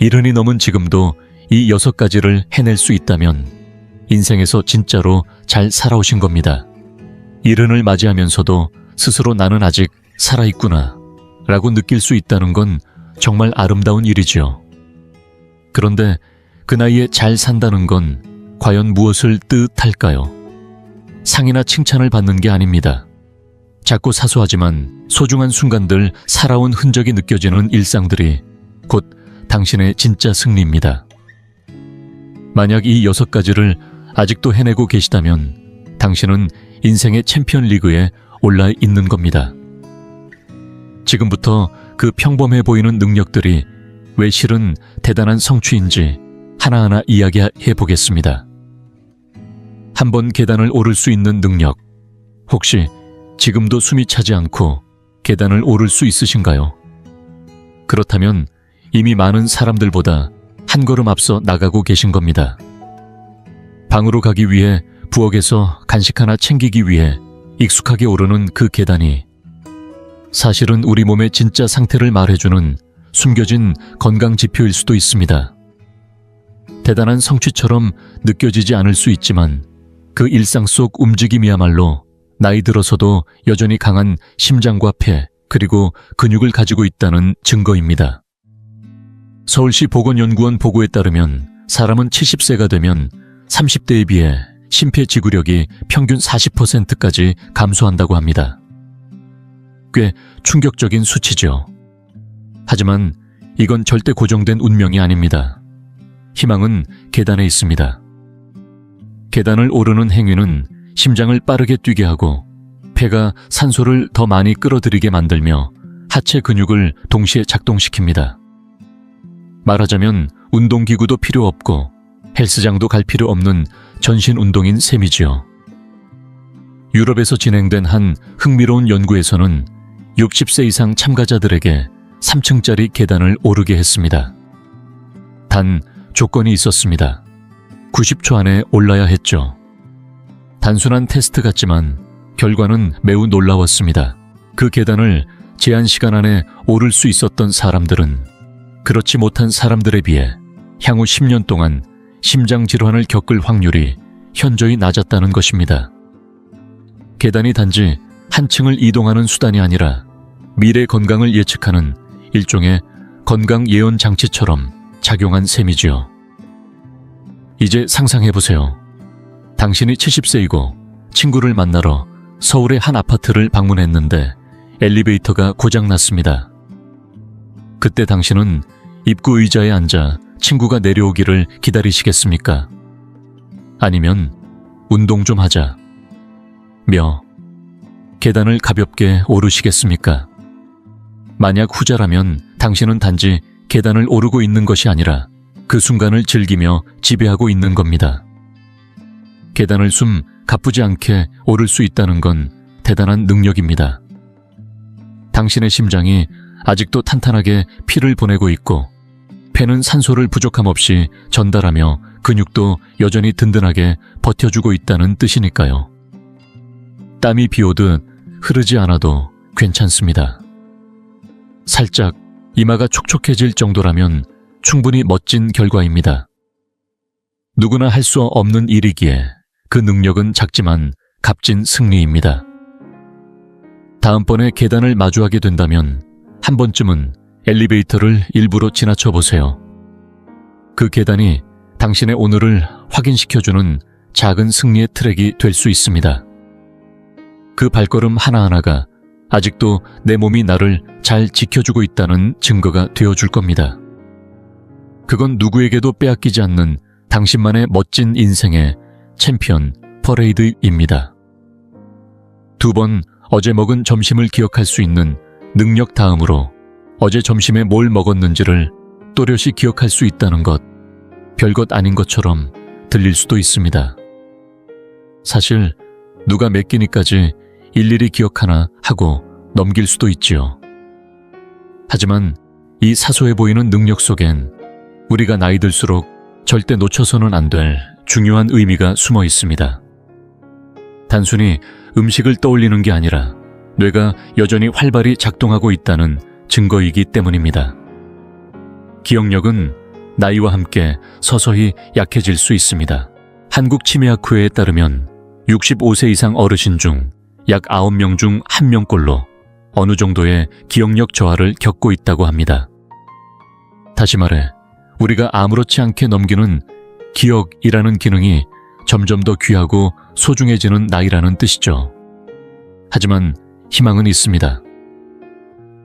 이른이 넘은 지금도 이 여섯 가지를 해낼 수 있다면 인생에서 진짜로 잘 살아오신 겁니다. 이른을 맞이하면서도 스스로 나는 아직 살아있구나 라고 느낄 수 있다는 건 정말 아름다운 일이지요. 그런데 그 나이에 잘 산다는 건 과연 무엇을 뜻할까요? 상이나 칭찬을 받는 게 아닙니다. 작고 사소하지만 소중한 순간들 살아온 흔적이 느껴지는 일상들이 곧 당신의 진짜 승리입니다. 만약 이 여섯 가지를 아직도 해내고 계시다면 당신은 인생의 챔피언 리그에 올라 있는 겁니다. 지금부터 그 평범해 보이는 능력들이 왜 실은 대단한 성취인지 하나하나 이야기해 보겠습니다. 한 번 계단을 오를 수 있는 능력. 혹시 지금도 숨이 차지 않고 계단을 오를 수 있으신가요? 그렇다면 이미 많은 사람들보다 한 걸음 앞서 나가고 계신 겁니다. 방으로 가기 위해 부엌에서 간식 하나 챙기기 위해 익숙하게 오르는 그 계단이 사실은 우리 몸의 진짜 상태를 말해주는 숨겨진 건강 지표일 수도 있습니다. 대단한 성취처럼 느껴지지 않을 수 있지만 그 일상 속 움직임이야말로 나이 들어서도 여전히 강한 심장과 폐 그리고 근육을 가지고 있다는 증거입니다. 서울시 보건연구원 보고에 따르면 사람은 70세가 되면 30대에 비해 심폐 지구력이 평균 40%까지 감소한다고 합니다. 꽤 충격적인 수치죠. 하지만 이건 절대 고정된 운명이 아닙니다. 희망은 계단에 있습니다. 계단을 오르는 행위는 심장을 빠르게 뛰게 하고 폐가 산소를 더 많이 끌어들이게 만들며 하체 근육을 동시에 작동시킵니다. 말하자면 운동기구도 필요 없고 헬스장도 갈 필요 없는 전신 운동인 셈이지요. 유럽에서 진행된 한 흥미로운 연구에서는 60세 이상 참가자들에게 3층짜리 계단을 오르게 했습니다. 단 조건이 있었습니다. 90초 안에 올라야 했죠. 단순한 테스트 같지만 결과는 매우 놀라웠습니다. 그 계단을 제한 시간 안에 오를 수 있었던 사람들은 그렇지 못한 사람들에 비해 향후 10년 동안 심장 질환을 겪을 확률이 현저히 낮았다는 것입니다. 계단이 단지 한 층을 이동하는 수단이 아니라 미래 건강을 예측하는 일종의 건강 예언 장치처럼 작용한 셈이지요. 이제 상상해 보세요. 당신이 70세이고 친구를 만나러 서울의 한 아파트를 방문했는데 엘리베이터가 고장났습니다. 그때 당신은 입구 의자에 앉아 친구가 내려오기를 기다리시겠습니까? 아니면 운동 좀 하자. 며 계단을 가볍게 오르시겠습니까? 만약 후자라면 당신은 단지 계단을 오르고 있는 것이 아니라 그 순간을 즐기며 지배하고 있는 겁니다. 계단을 숨 가쁘지 않게 오를 수 있다는 건 대단한 능력입니다. 당신의 심장이 아직도 탄탄하게 피를 보내고 있고 폐는 산소를 부족함 없이 전달하며 근육도 여전히 든든하게 버텨주고 있다는 뜻이니까요. 땀이 비오듯 흐르지 않아도 괜찮습니다. 살짝 이마가 촉촉해질 정도라면 충분히 멋진 결과입니다. 누구나 할 수 없는 일이기에 그 능력은 작지만 값진 승리입니다. 다음번에 계단을 마주하게 된다면 한 번쯤은 엘리베이터를 일부러 지나쳐 보세요. 그 계단이 당신의 오늘을 확인시켜주는 작은 승리의 트랙이 될 수 있습니다. 그 발걸음 하나하나가 아직도 내 몸이 나를 잘 지켜주고 있다는 증거가 되어줄 겁니다. 그건 누구에게도 빼앗기지 않는 당신만의 멋진 인생의 챔피언 퍼레이드입니다. 두 번 어제 먹은 점심을 기억할 수 있는 능력 다음으로 어제 점심에 뭘 먹었는지를 또렷이 기억할 수 있다는 것, 별것 아닌 것처럼 들릴 수도 있습니다. 사실 누가 몇 끼니까지 일일이 기억하나 하고 넘길 수도 있지요. 하지만 이 사소해 보이는 능력 속엔 우리가 나이 들수록 절대 놓쳐서는 안 될 중요한 의미가 숨어 있습니다. 단순히 음식을 떠올리는 게 아니라 뇌가 여전히 활발히 작동하고 있다는 증거이기 때문입니다. 기억력은 나이와 함께 서서히 약해질 수 있습니다. 한국치매학회에 따르면 65세 이상 어르신 중 약 9명 중 1명꼴로 어느 정도의 기억력 저하를 겪고 있다고 합니다. 다시 말해, 우리가 아무렇지 않게 넘기는 기억이라는 기능이 점점 더 귀하고 소중해지는 나이라는 뜻이죠. 하지만 희망은 있습니다.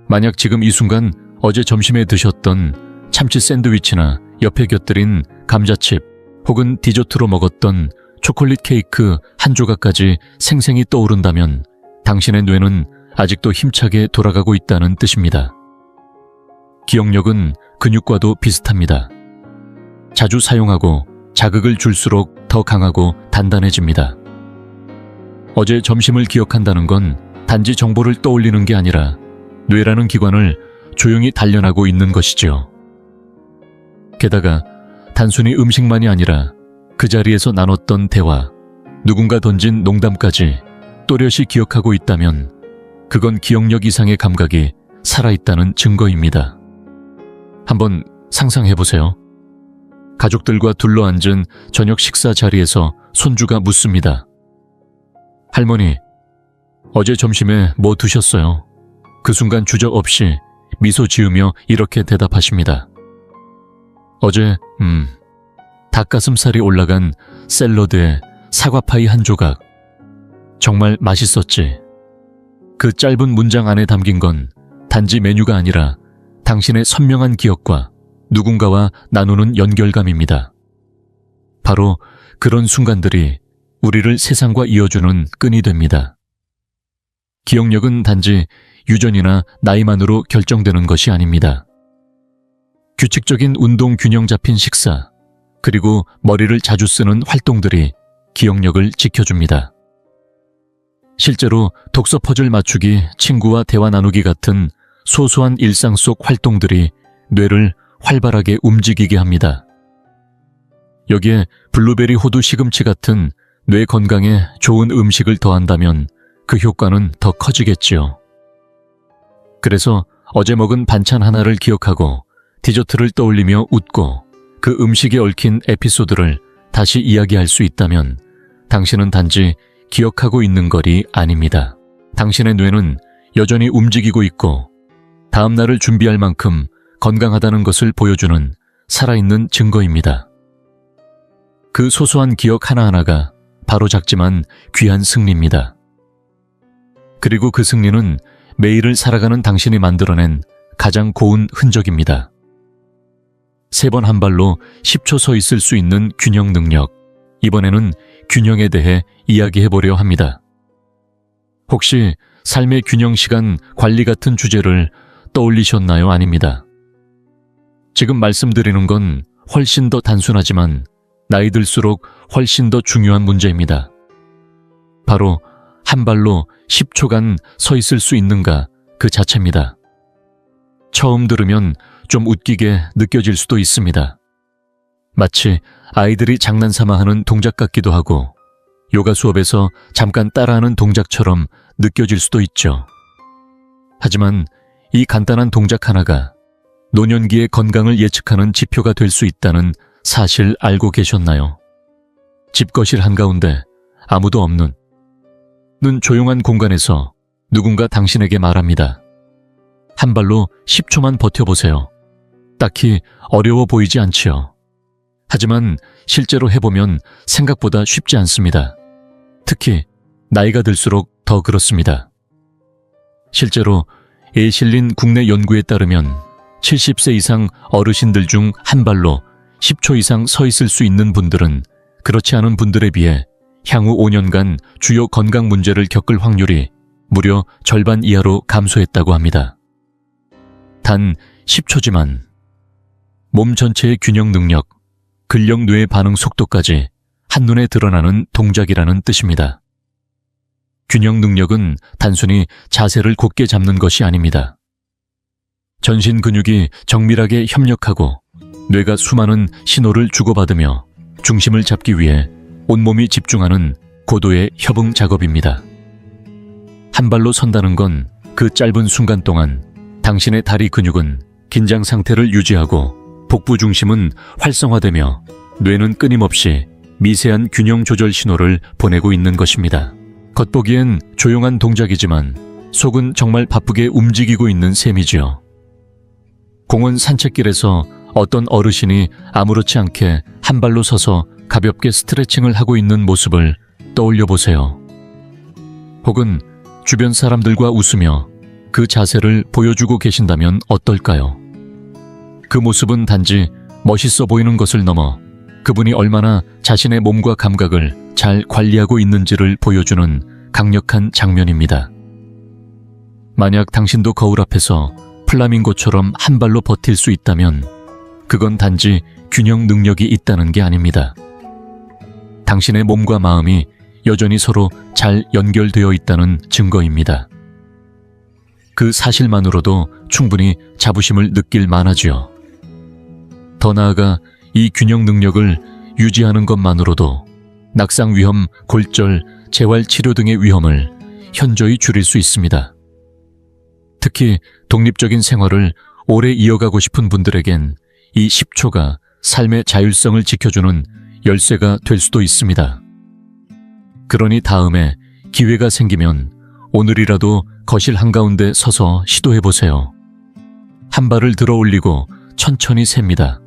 만약 지금 이 순간 어제 점심에 드셨던 참치 샌드위치나 옆에 곁들인 감자칩 혹은 디저트로 먹었던 초콜릿 케이크 한 조각까지 생생히 떠오른다면 당신의 뇌는 아직도 힘차게 돌아가고 있다는 뜻입니다. 기억력은 근육과도 비슷합니다. 자주 사용하고 자극을 줄수록 더 강하고 단단해집니다. 어제 점심을 기억한다는 건 단지 정보를 떠올리는 게 아니라 뇌라는 기관을 조용히 단련하고 있는 것이지요. 게다가 단순히 음식만이 아니라 그 자리에서 나눴던 대화, 누군가 던진 농담까지 또렷이 기억하고 있다면 그건 기억력 이상의 감각이 살아있다는 증거입니다. 한번 상상해 보세요. 가족들과 둘러앉은 저녁 식사 자리에서 손주가 묻습니다. 할머니, 어제 점심에 뭐 드셨어요? 그 순간 주저 없이 미소 지으며 이렇게 대답하십니다. 어제, 음, 닭가슴살이 올라간 샐러드에 사과파이 한 조각. 정말 맛있었지. 그 짧은 문장 안에 담긴 건 단지 메뉴가 아니라 당신의 선명한 기억과 누군가와 나누는 연결감입니다. 바로 그런 순간들이 우리를 세상과 이어주는 끈이 됩니다. 기억력은 단지 유전이나 나이만으로 결정되는 것이 아닙니다. 규칙적인 운동 균형 잡힌 식사, 그리고 머리를 자주 쓰는 활동들이 기억력을 지켜줍니다. 실제로 독서 퍼즐 맞추기, 친구와 대화 나누기 같은 소소한 일상 속 활동들이 뇌를 활발하게 움직이게 합니다. 여기에 블루베리 호두 시금치 같은 뇌 건강에 좋은 음식을 더한다면 그 효과는 더 커지겠지요. 그래서 어제 먹은 반찬 하나를 기억하고 디저트를 떠올리며 웃고 그 음식에 얽힌 에피소드를 다시 이야기할 수 있다면 당신은 단지 기억하고 있는 것이 아닙니다. 당신의 뇌는 여전히 움직이고 있고 다음 날을 준비할 만큼 건강하다는 것을 보여주는 살아있는 증거입니다. 그 소소한 기억 하나하나가 바로 작지만 귀한 승리입니다. 그리고 그 승리는 매일을 살아가는 당신이 만들어낸 가장 고운 흔적입니다. 세 번 한 발로 10초 서 있을 수 있는 균형 능력. 이번에는 균형에 대해 이야기해 보려 합니다. 혹시 삶의 균형 시간 관리 같은 주제를 떠올리셨나요? 아닙니다. 지금 말씀드리는 건 훨씬 더 단순하지만 나이 들수록 훨씬 더 중요한 문제입니다. 바로 한 발로 10초간 서 있을 수 있는가 그 자체입니다. 처음 들으면 좀 웃기게 느껴질 수도 있습니다. 마치 아이들이 장난삼아 하는 동작 같기도 하고 요가 수업에서 잠깐 따라하는 동작처럼 느껴질 수도 있죠. 하지만 이 간단한 동작 하나가 노년기의 건강을 예측하는 지표가 될 수 있다는 사실 알고 계셨나요? 집거실 한가운데 아무도 없는 눈 조용한 공간에서 누군가 당신에게 말합니다. 한 발로 10초만 버텨보세요. 딱히 어려워 보이지 않지요. 하지만 실제로 해보면 생각보다 쉽지 않습니다. 특히 나이가 들수록 더 그렇습니다. 실제로 에 실린 국내 연구에 따르면 70세 이상 어르신들 중 한 발로 10초 이상 서 있을 수 있는 분들은 그렇지 않은 분들에 비해 향후 5년간 주요 건강 문제를 겪을 확률이 무려 절반 이하로 감소했다고 합니다. 단 10초지만 몸 전체의 균형 능력, 근력 뇌의 반응 속도까지 한눈에 드러나는 동작이라는 뜻입니다. 균형 능력은 단순히 자세를 곧게 잡는 것이 아닙니다. 전신 근육이 정밀하게 협력하고 뇌가 수많은 신호를 주고받으며 중심을 잡기 위해 온몸이 집중하는 고도의 협응 작업입니다. 한 발로 선다는 건 그 짧은 순간 동안 당신의 다리 근육은 긴장 상태를 유지하고 복부 중심은 활성화되며 뇌는 끊임없이 미세한 균형 조절 신호를 보내고 있는 것입니다. 겉보기엔 조용한 동작이지만 속은 정말 바쁘게 움직이고 있는 셈이지요. 공원 산책길에서 어떤 어르신이 아무렇지 않게 한 발로 서서 가볍게 스트레칭을 하고 있는 모습을 떠올려 보세요. 혹은 주변 사람들과 웃으며 그 자세를 보여주고 계신다면 어떨까요? 그 모습은 단지 멋있어 보이는 것을 넘어 그분이 얼마나 자신의 몸과 감각을 잘 관리하고 있는지를 보여주는 강력한 장면입니다. 만약 당신도 거울 앞에서 플라밍고처럼 한 발로 버틸 수 있다면 그건 단지 균형 능력이 있다는 게 아닙니다. 당신의 몸과 마음이 여전히 서로 잘 연결되어 있다는 증거입니다. 그 사실만으로도 충분히 자부심을 느낄 만하지요. 더 나아가 이 균형 능력을 유지하는 것만으로도 낙상 위험, 골절, 재활 치료 등의 위험을 현저히 줄일 수 있습니다. 특히 독립적인 생활을 오래 이어가고 싶은 분들에겐 이 10초가 삶의 자율성을 지켜주는 열쇠가 될 수도 있습니다. 그러니 다음에 기회가 생기면 오늘이라도 거실 한가운데 서서 시도해 보세요. 한 발을 들어 올리고 천천히 셉니다.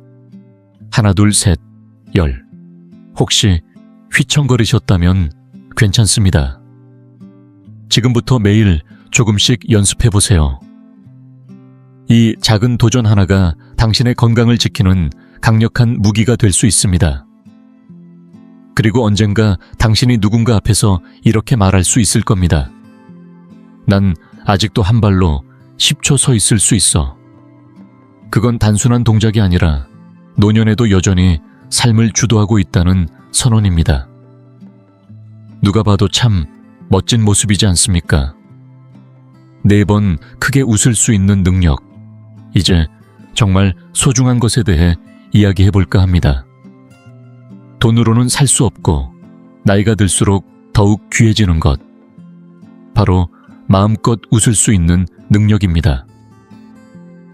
하나, 둘, 셋, 열. 혹시 휘청거리셨다면 괜찮습니다. 지금부터 매일 조금씩 연습해 보세요. 이 작은 도전 하나가 당신의 건강을 지키는 강력한 무기가 될 수 있습니다. 그리고 언젠가 당신이 누군가 앞에서 이렇게 말할 수 있을 겁니다. 난 아직도 한 발로 10초 서 있을 수 있어. 그건 단순한 동작이 아니라 노년에도 여전히 삶을 주도하고 있다는 선언입니다. 누가 봐도 참 멋진 모습이지 않습니까? 네 번 크게 웃을 수 있는 능력. 이제 정말 소중한 것에 대해 이야기해 볼까 합니다. 돈으로는 살 수 없고 나이가 들수록 더욱 귀해지는 것. 바로 마음껏 웃을 수 있는 능력입니다.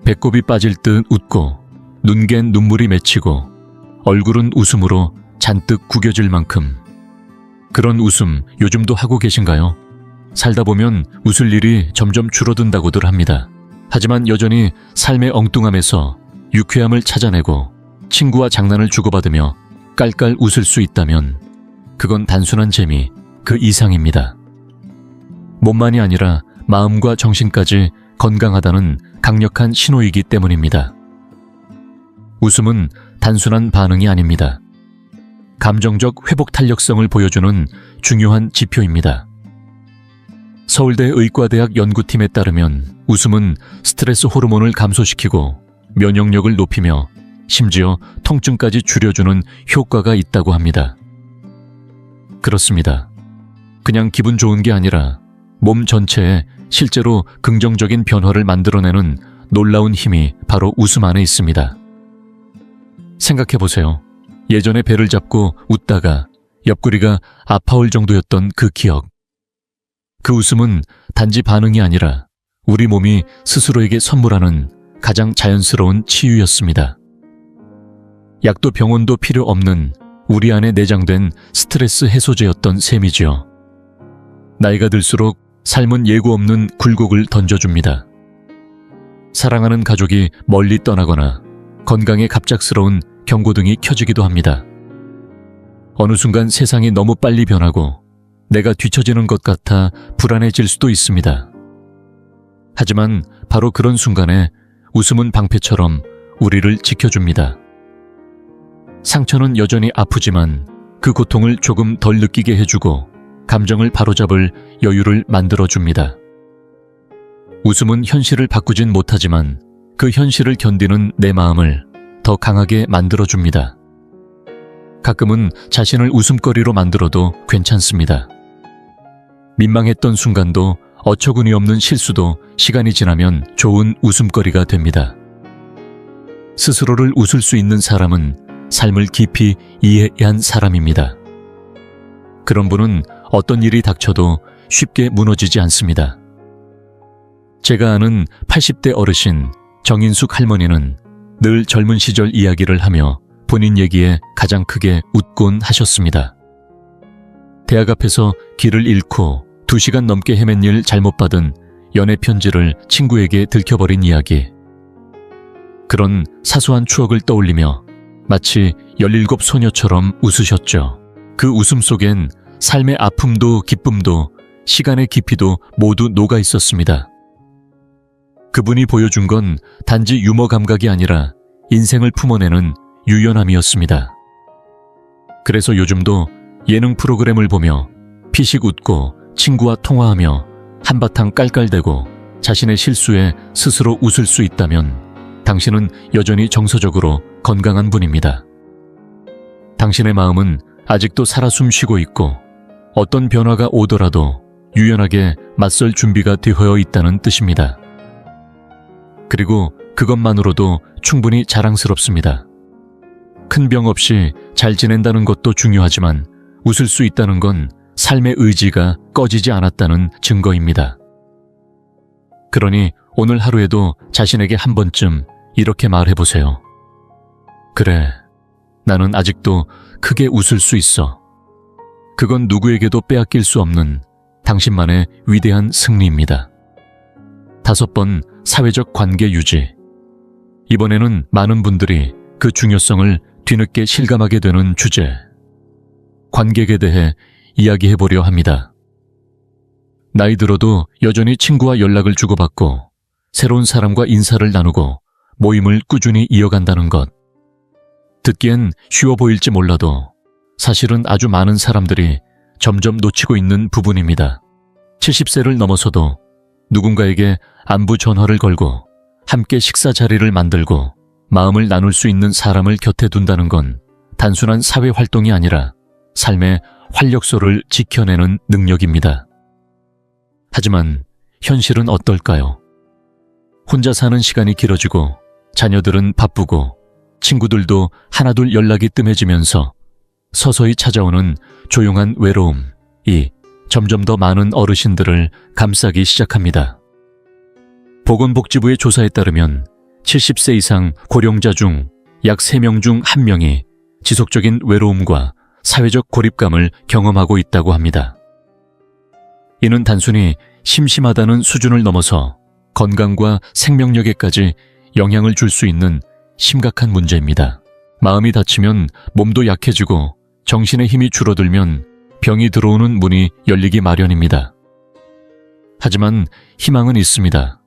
배꼽이 빠질 듯 웃고 눈갠 눈물이 맺히고 얼굴은 웃음으로 잔뜩 구겨질 만큼 그런 웃음 요즘도 하고 계신가요? 살다 보면 웃을 일이 점점 줄어든다고들 합니다. 하지만 여전히 삶의 엉뚱함에서 유쾌함을 찾아내고 친구와 장난을 주고받으며 깔깔 웃을 수 있다면 그건 단순한 재미 그 이상입니다. 몸만이 아니라 마음과 정신까지 건강하다는 강력한 신호이기 때문입니다. 웃음은 단순한 반응이 아닙니다. 감정적 회복 탄력성을 보여주는 중요한 지표입니다. 서울대 의과대학 연구팀에 따르면 웃음은 스트레스 호르몬을 감소시키고 면역력을 높이며 심지어 통증까지 줄여주는 효과가 있다고 합니다. 그렇습니다. 그냥 기분 좋은 게 아니라 몸 전체에 실제로 긍정적인 변화를 만들어내는 놀라운 힘이 바로 웃음 안에 있습니다. 생각해 보세요. 예전에 배를 잡고 웃다가 옆구리가 아파올 정도였던 그 기억. 그 웃음은 단지 반응이 아니라 우리 몸이 스스로에게 선물하는 가장 자연스러운 치유였습니다. 약도 병원도 필요 없는 우리 안에 내장된 스트레스 해소제였던 셈이지요. 나이가 들수록 삶은 예고 없는 굴곡을 던져줍니다. 사랑하는 가족이 멀리 떠나거나 건강에 갑작스러운 경고등이 켜지기도 합니다. 어느 순간 세상이 너무 빨리 변하고 내가 뒤처지는 것 같아 불안해질 수도 있습니다. 하지만 바로 그런 순간에 웃음은 방패처럼 우리를 지켜줍니다. 상처는 여전히 아프지만 그 고통을 조금 덜 느끼게 해주고 감정을 바로잡을 여유를 만들어줍니다. 웃음은 현실을 바꾸진 못하지만 그 현실을 견디는 내 마음을 더 강하게 만들어줍니다. 가끔은 자신을 웃음거리로 만들어도 괜찮습니다. 민망했던 순간도 어처구니 없는 실수도 시간이 지나면 좋은 웃음거리가 됩니다. 스스로를 웃을 수 있는 사람은 삶을 깊이 이해한 사람입니다. 그런 분은 어떤 일이 닥쳐도 쉽게 무너지지 않습니다. 제가 아는 80대 어르신 정인숙 할머니는 늘 젊은 시절 이야기를 하며 본인 얘기에 가장 크게 웃곤 하셨습니다. 대학 앞에서 길을 잃고 두 시간 넘게 헤맨 일 잘못 받은 연애 편지를 친구에게 들켜버린 이야기. 그런 사소한 추억을 떠올리며 마치 17 소녀처럼 웃으셨죠. 그 웃음 속엔 삶의 아픔도 기쁨도 시간의 깊이도 모두 녹아 있었습니다. 그분이 보여준 건 단지 유머 감각이 아니라 인생을 품어내는 유연함이었습니다. 그래서 요즘도 예능 프로그램을 보며 피식 웃고 친구와 통화하며 한바탕 깔깔대고 자신의 실수에 스스로 웃을 수 있다면 당신은 여전히 정서적으로 건강한 분입니다. 당신의 마음은 아직도 살아 숨쉬고 있고 어떤 변화가 오더라도 유연하게 맞설 준비가 되어 있다는 뜻입니다. 그리고 그것만으로도 충분히 자랑스럽습니다. 큰 병 없이 잘 지낸다는 것도 중요하지만 웃을 수 있다는 건 삶의 의지가 꺼지지 않았다는 증거입니다. 그러니 오늘 하루에도 자신에게 한 번쯤 이렇게 말해보세요. 그래, 나는 아직도 크게 웃을 수 있어. 그건 누구에게도 빼앗길 수 없는 당신만의 위대한 승리입니다. 다섯 번 사회적 관계 유지. 이번에는 많은 분들이 그 중요성을 뒤늦게 실감하게 되는 주제. 관객에 대해 이야기해 보려 합니다. 나이 들어도 여전히 친구와 연락을 주고받고 새로운 사람과 인사를 나누고 모임을 꾸준히 이어간다는 것. 듣기엔 쉬워 보일지 몰라도 사실은 아주 많은 사람들이 점점 놓치고 있는 부분입니다. 70세를 넘어서도 누군가에게 안부 전화를 걸고 함께 식사 자리를 만들고 마음을 나눌 수 있는 사람을 곁에 둔다는 건 단순한 사회 활동이 아니라 삶의 활력소를 지켜내는 능력입니다. 하지만 현실은 어떨까요? 혼자 사는 시간이 길어지고 자녀들은 바쁘고 친구들도 하나둘 연락이 뜸해지면서 서서히 찾아오는 조용한 외로움이 점점 더 많은 어르신들을 감싸기 시작합니다. 보건복지부의 조사에 따르면 70세 이상 고령자 중 약 3명 중 1명이 지속적인 외로움과 사회적 고립감을 경험하고 있다고 합니다. 이는 단순히 심심하다는 수준을 넘어서 건강과 생명력에까지 영향을 줄 수 있는 심각한 문제입니다. 마음이 다치면 몸도 약해지고 정신의 힘이 줄어들면 병이 들어오는 문이 열리기 마련입니다. 하지만 희망은 있습니다.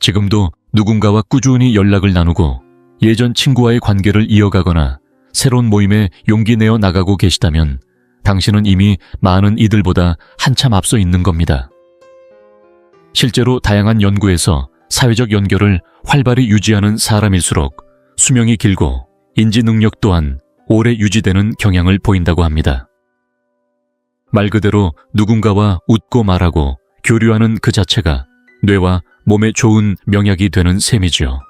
지금도 누군가와 꾸준히 연락을 나누고 예전 친구와의 관계를 이어가거나 새로운 모임에 용기 내어 나가고 계시다면 당신은 이미 많은 이들보다 한참 앞서 있는 겁니다. 실제로 다양한 연구에서 사회적 연결을 활발히 유지하는 사람일수록 수명이 길고 인지 능력 또한 오래 유지되는 경향을 보인다고 합니다. 말 그대로 누군가와 웃고 말하고 교류하는 그 자체가 뇌와 몸에 좋은 명약이 되는 셈이지요.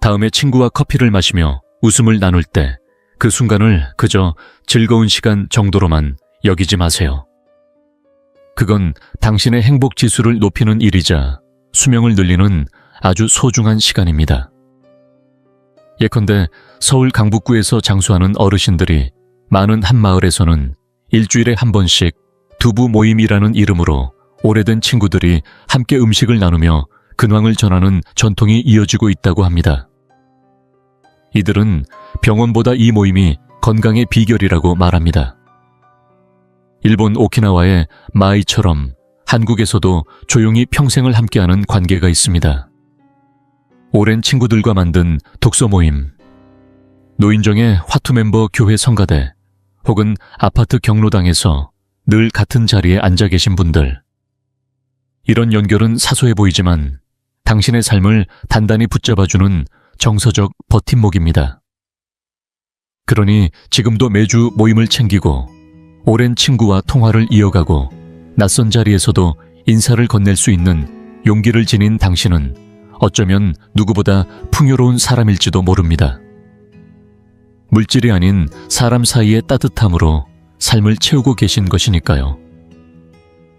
다음에 친구와 커피를 마시며 웃음을 나눌 때 그 순간을 그저 즐거운 시간 정도로만 여기지 마세요. 그건 당신의 행복 지수를 높이는 일이자 수명을 늘리는 아주 소중한 시간입니다. 예컨대 서울 강북구에서 장수하는 어르신들이 많은 한마을에서는 일주일에 한 번씩 두부 모임이라는 이름으로 오래된 친구들이 함께 음식을 나누며 근황을 전하는 전통이 이어지고 있다고 합니다. 이들은 병원보다 이 모임이 건강의 비결이라고 말합니다. 일본 오키나와의 마이처럼 한국에서도 조용히 평생을 함께하는 관계가 있습니다. 오랜 친구들과 만든 독서 모임, 노인정의 화투 멤버 교회 성가대, 혹은 아파트 경로당에서 늘 같은 자리에 앉아 계신 분들. 이런 연결은 사소해 보이지만 당신의 삶을 단단히 붙잡아주는 정서적 버팀목입니다. 그러니 지금도 매주 모임을 챙기고 오랜 친구와 통화를 이어가고 낯선 자리에서도 인사를 건넬 수 있는 용기를 지닌 당신은 어쩌면 누구보다 풍요로운 사람일지도 모릅니다. 물질이 아닌 사람 사이의 따뜻함으로 삶을 채우고 계신 것이니까요.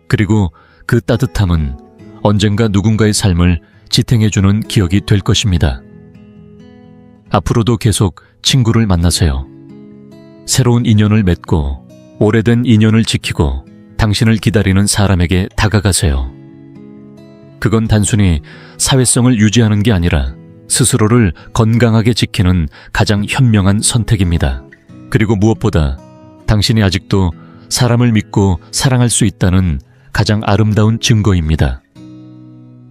그리고 그 따뜻함은 언젠가 누군가의 삶을 지탱해주는 기억이 될 것입니다. 앞으로도 계속 친구를 만나세요. 새로운 인연을 맺고 오래된 인연을 지키고 당신을 기다리는 사람에게 다가가세요. 그건 단순히 사회성을 유지하는 게 아니라 스스로를 건강하게 지키는 가장 현명한 선택입니다. 그리고 무엇보다 당신이 아직도 사람을 믿고 사랑할 수 있다는 가장 아름다운 증거입니다.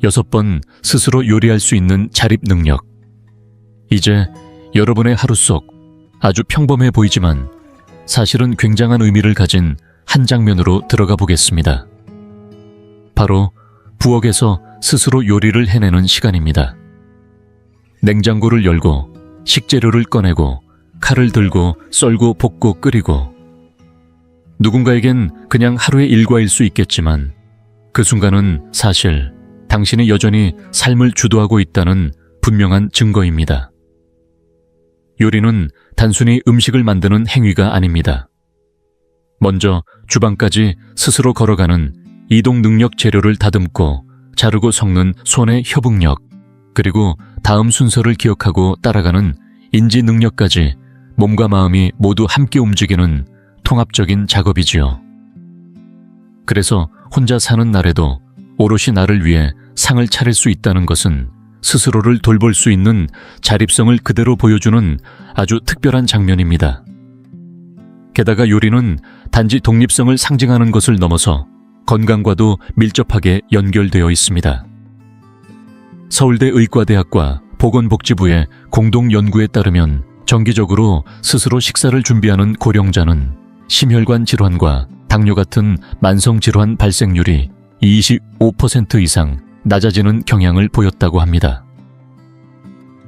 여섯 번 스스로 요리할 수 있는 자립 능력. 이제 여러분의 하루 속 아주 평범해 보이지만 사실은 굉장한 의미를 가진 한 장면으로 들어가 보겠습니다. 바로 부엌에서 스스로 요리를 해내는 시간입니다. 냉장고를 열고 식재료를 꺼내고 칼을 들고 썰고 볶고 끓이고 누군가에겐 그냥 하루의 일과일 수 있겠지만 그 순간은 사실 당신이 여전히 삶을 주도하고 있다는 분명한 증거입니다. 요리는 단순히 음식을 만드는 행위가 아닙니다. 먼저 주방까지 스스로 걸어가는 이동 능력 재료를 다듬고 자르고 섞는 손의 협응력, 그리고 다음 순서를 기억하고 따라가는 인지 능력까지 몸과 마음이 모두 함께 움직이는 통합적인 작업이지요. 그래서 혼자 사는 날에도 오롯이 나를 위해 상을 차릴 수 있다는 것은 스스로를 돌볼 수 있는 자립성을 그대로 보여주는 아주 특별한 장면입니다. 게다가 요리는 단지 독립성을 상징하는 것을 넘어서 건강과도 밀접하게 연결되어 있습니다. 서울대 의과대학과 보건복지부의 공동 연구에 따르면 정기적으로 스스로 식사를 준비하는 고령자는 심혈관 질환과 당뇨 같은 만성 질환 발생률이 25% 이상 낮아지는 경향을 보였다고 합니다.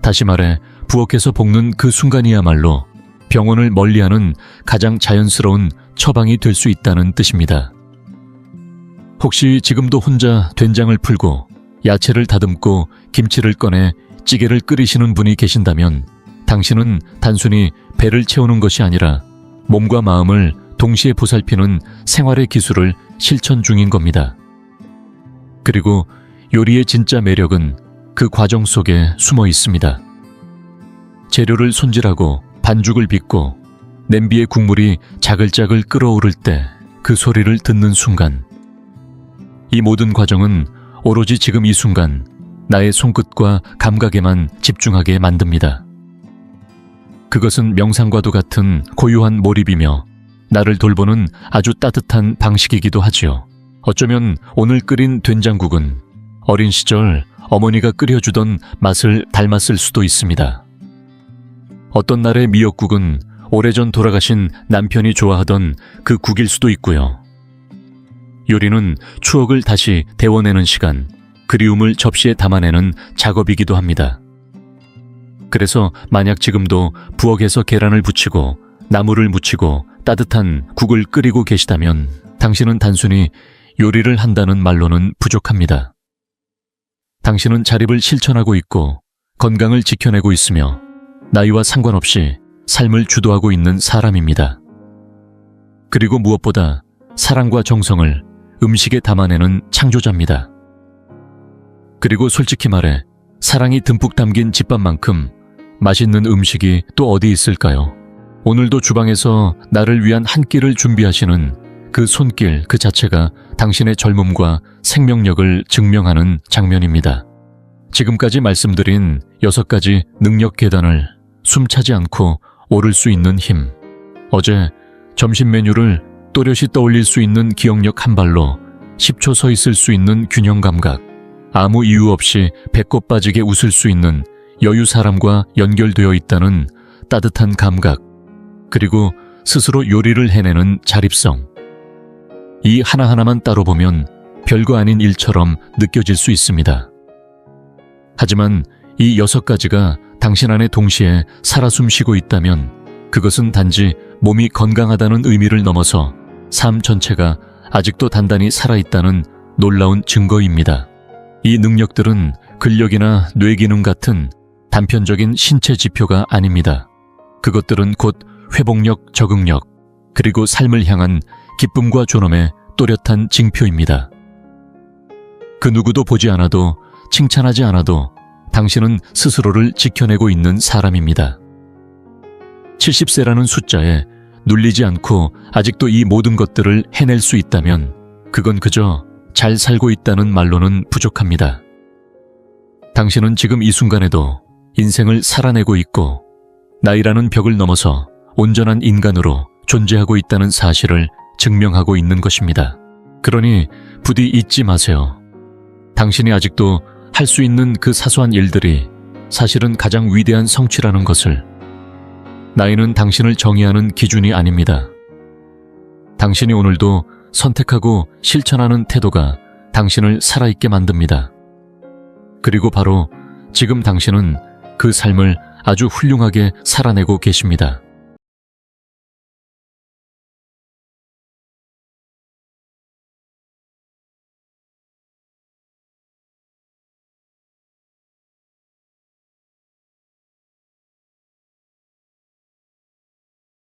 다시 말해 부엌에서 볶는 그 순간이야말로 병원을 멀리하는 가장 자연스러운 처방이 될 수 있다는 뜻입니다. 혹시 지금도 혼자 된장을 풀고 야채를 다듬고 김치를 꺼내 찌개를 끓이시는 분이 계신다면 당신은 단순히 배를 채우는 것이 아니라 몸과 마음을 동시에 보살피는 생활의 기술을 실천 중인 겁니다. 그리고 요리의 진짜 매력은 그 과정 속에 숨어 있습니다. 재료를 손질하고 반죽을 빚고 냄비의 국물이 자글자글 끓어오를 때 그 소리를 듣는 순간 이 모든 과정은 오로지 지금 이 순간 나의 손끝과 감각에만 집중하게 만듭니다. 그것은 명상과도 같은 고요한 몰입이며 나를 돌보는 아주 따뜻한 방식이기도 하지요. 어쩌면 오늘 끓인 된장국은 어린 시절 어머니가 끓여주던 맛을 닮았을 수도 있습니다. 어떤 날의 미역국은 오래전 돌아가신 남편이 좋아하던 그 국일 수도 있고요. 요리는 추억을 다시 데워내는 시간, 그리움을 접시에 담아내는 작업이기도 합니다. 그래서 만약 지금도 부엌에서 계란을 부치고 나물을 무치고 따뜻한 국을 끓이고 계시다면 당신은 단순히 요리를 한다는 말로는 부족합니다. 당신은 자립을 실천하고 있고 건강을 지켜내고 있으며 나이와 상관없이 삶을 주도하고 있는 사람입니다. 그리고 무엇보다 사랑과 정성을 음식에 담아내는 창조자입니다. 그리고 솔직히 말해 사랑이 듬뿍 담긴 집밥만큼 맛있는 음식이 또 어디 있을까요? 오늘도 주방에서 나를 위한 한 끼를 준비하시는 그 손길 그 자체가 당신의 젊음과 생명력을 증명하는 장면입니다. 지금까지 말씀드린 여섯 가지 능력 계단을 숨차지 않고 오를 수 있는 힘. 어제 점심 메뉴를 또렷이 떠올릴 수 있는 기억력 한 발로 10초 서 있을 수 있는 균형 감각. 아무 이유 없이 배꼽 빠지게 웃을 수 있는 여유 사람과 연결되어 있다는 따뜻한 감각. 그리고 스스로 요리를 해내는 자립성. 이 하나하나만 따로 보면 별거 아닌 일처럼 느껴질 수 있습니다. 하지만 이 여섯 가지가 당신 안에 동시에 살아 숨쉬고 있다면 그것은 단지 몸이 건강하다는 의미를 넘어서 삶 전체가 아직도 단단히 살아있다는 놀라운 증거입니다. 이 능력들은 근력이나 뇌기능 같은 단편적인 신체 지표가 아닙니다. 그것들은 곧 회복력, 적응력, 그리고 삶을 향한 기쁨과 존엄의 또렷한 징표입니다. 그 누구도 보지 않아도 칭찬하지 않아도 당신은 스스로를 지켜내고 있는 사람입니다. 70세라는 숫자에 눌리지 않고 아직도 이 모든 것들을 해낼 수 있다면 그건 그저 잘 살고 있다는 말로는 부족합니다. 당신은 지금 이 순간에도 인생을 살아내고 있고 나이라는 벽을 넘어서 온전한 인간으로 존재하고 있다는 사실을 증명하고 있는 것입니다. 그러니 부디 잊지 마세요. 당신이 아직도 할 수 있는 그 사소한 일들이 사실은 가장 위대한 성취라는 것을 나이는 당신을 정의하는 기준이 아닙니다. 당신이 오늘도 선택하고 실천하는 태도가 당신을 살아있게 만듭니다. 그리고 바로 지금 당신은 그 삶을 아주 훌륭하게 살아내고 계십니다.